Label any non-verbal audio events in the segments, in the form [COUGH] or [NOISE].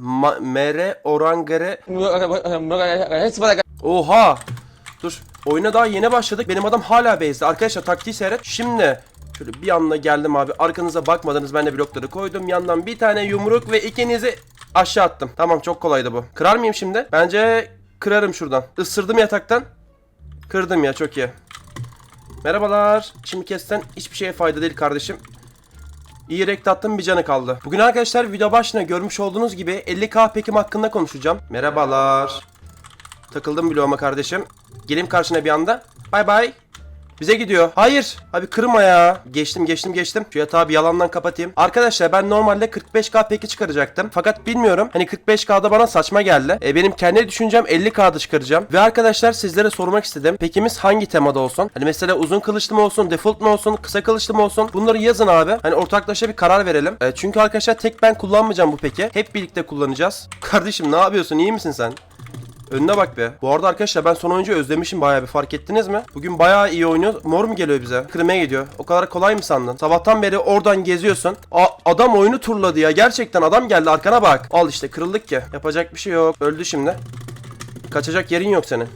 Ma- mere orangere Oha! Dur. Oyuna daha yeni başladık. Benim adam hala base'de. Arkadaşlar taktiği seyret. Şimdi şöyle bir anda geldim abi. Arkanıza bakmadınız. Ben de blokları koydum. Yandan bir tane yumruk ve ikinizi aşağı attım. Tamam çok kolaydı bu. Kırar mıyım şimdi? Bence kırarım şuradan. Isırdım yataktan. Kırdım ya çok iyi. Merhabalar. Şimdi kesten hiçbir şeye fayda değil kardeşim. İyi rekt attım bir canı kaldı. Bugün arkadaşlar video başına görmüş olduğunuz gibi 50k pekim hakkında konuşacağım. Merhabalar. Takıldım bloğuma kardeşim. Geleyim karşına bir anda. Bay bay. Bize gidiyor. Hayır. Abi kırma ya. Geçtim geçtim geçtim. Şu yatağı bir yalandan kapatayım. Arkadaşlar ben normalde 45k peki çıkaracaktım. Fakat bilmiyorum. Hani 45k'da bana saçma geldi. E, benim kendi düşüncem 50k'da çıkaracağım. Ve arkadaşlar sizlere sormak istedim. Pekimiz hangi temada olsun? Hani mesela uzun kılıçlı mı olsun? Default mu olsun? Kısa kılıçlı mı olsun? Bunları yazın abi. Hani ortaklaşa bir karar verelim. E, çünkü arkadaşlar tek ben kullanmayacağım bu peki. Hep birlikte kullanacağız. Kardeşim ne yapıyorsun? İyi misin sen? Önüne bak be. Bu arada arkadaşlar ben son oyuncu özlemişim bayağı bir fark ettiniz mi? Bugün bayağı iyi oynuyor. Mor mu geliyor bize? Kırmaya gidiyor. O kadar kolay mı sandın? Sabahtan beri oradan geziyorsun. A- adam oyunu turladı ya. Gerçekten adam geldi arkana bak. Al işte kırıldık ki. Yapacak bir şey yok. Öldü şimdi. Kaçacak yerin yok senin.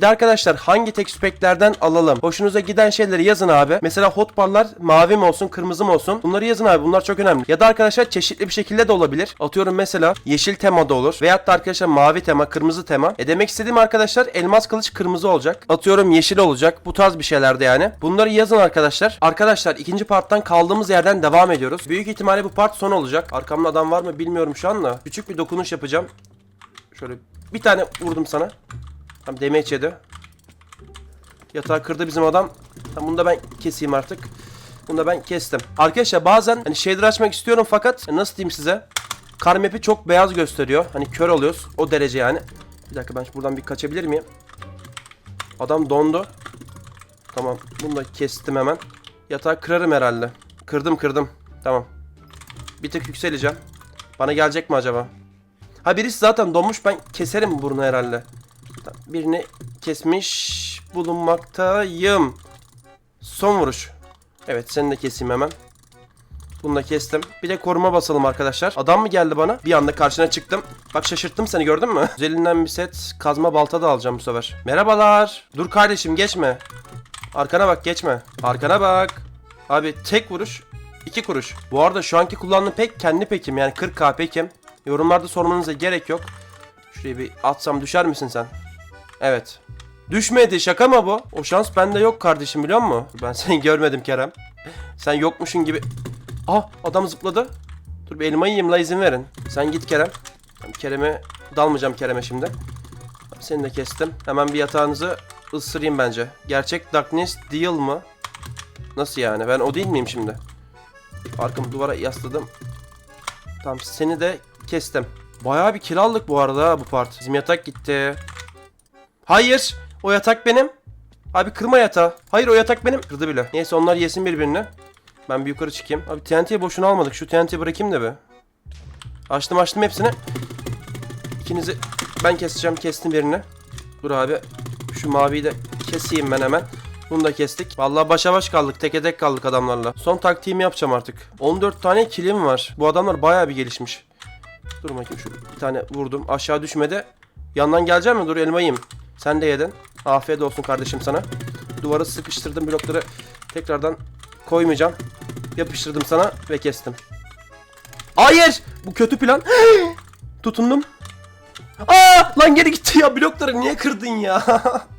De arkadaşlar hangi tek speklerden alalım? Hoşunuza giden şeyleri yazın abi. Mesela hotbarlar mavi mi olsun kırmızı mı olsun? Bunları yazın abi bunlar çok önemli. Ya da arkadaşlar çeşitli bir şekilde de olabilir. Atıyorum mesela yeşil temada olur. Veyahut da arkadaşlar mavi tema kırmızı tema. E demek istediğim arkadaşlar elmas kılıç kırmızı olacak. Atıyorum yeşil olacak. Bu tarz bir şeylerde yani. Bunları yazın arkadaşlar. Arkadaşlar ikinci parttan kaldığımız yerden devam ediyoruz. Büyük ihtimalle bu part son olacak. Arkamda adam var mı bilmiyorum şu anda. Küçük bir dokunuş yapacağım. Şöyle bir tane vurdum sana. Tamam damage yedi. Yatağı kırdı bizim adam. Tamam bunu da ben keseyim artık. Bunu da ben kestim. Arkadaşlar bazen hani shader açmak istiyorum fakat e, nasıl diyeyim size? Kar map'i çok beyaz gösteriyor. Hani kör oluyoruz. O derece yani. Bir dakika ben buradan bir kaçabilir miyim? Adam dondu. Tamam. Bunu da kestim hemen. Yatağı kırarım herhalde. Kırdım kırdım. Tamam. Bir tık yükseleceğim. Bana gelecek mi acaba? Ha birisi zaten donmuş ben keserim burnu herhalde. Birini kesmiş bulunmaktayım. Son vuruş. Evet seni de keseyim hemen. Bunu da kestim. Bir de koruma basalım arkadaşlar. Adam mı geldi bana? Bir anda karşına çıktım. Bak şaşırttım seni gördün mü? Üzerinden bir set kazma balta da alacağım bu sefer. Merhabalar. Dur kardeşim geçme. Arkana bak geçme. Arkana bak. Abi tek vuruş. iki kuruş. Bu arada şu anki kullandığım pek kendi pekim yani 40k pekim. Yorumlarda sormanıza gerek yok. Şuraya bir atsam düşer misin sen? Evet. Düşmedi şaka mı bu? O şans bende yok kardeşim biliyor musun? Ben [LAUGHS] seni görmedim Kerem. Sen yokmuşun gibi. Ah adam zıpladı. Dur bir elmayı yiyeyim la izin verin. Sen git Kerem. Tamam, Kerem'e dalmayacağım Kerem'e şimdi. Seni de kestim. Hemen bir yatağınızı ısırayım bence. Gerçek Darkness değil mı? Nasıl yani? Ben o değil miyim şimdi? Arkamı duvara yasladım. Tamam seni de kestim. Bayağı bir kill aldık bu arada bu part. Bizim yatak gitti. Hayır. O yatak benim. Abi kırma yatağı. Hayır o yatak benim. Kırdı bile. Neyse onlar yesin birbirini. Ben bir yukarı çıkayım. Abi TNT'yi boşuna almadık. Şu TNT'yi bırakayım da be. Açtım açtım hepsini. İkinizi ben keseceğim. Kestim birini. Dur abi. Şu maviyi de keseyim ben hemen. Bunu da kestik. Vallahi başa baş kaldık. Teke tek kaldık adamlarla. Son taktiğimi yapacağım artık. 14 tane kilim var. Bu adamlar bayağı bir gelişmiş. Dur bakayım şu bir tane vurdum. Aşağı düşmedi. Yandan geleceğim mi? Dur elma. Sen de yedin. Afiyet olsun kardeşim sana. Duvarı sıkıştırdım blokları. Tekrardan koymayacağım. Yapıştırdım sana ve kestim. Hayır! Bu kötü plan. [GASPS] Tutundum. Aa! Lan geri gitti ya blokları niye kırdın ya? [LAUGHS]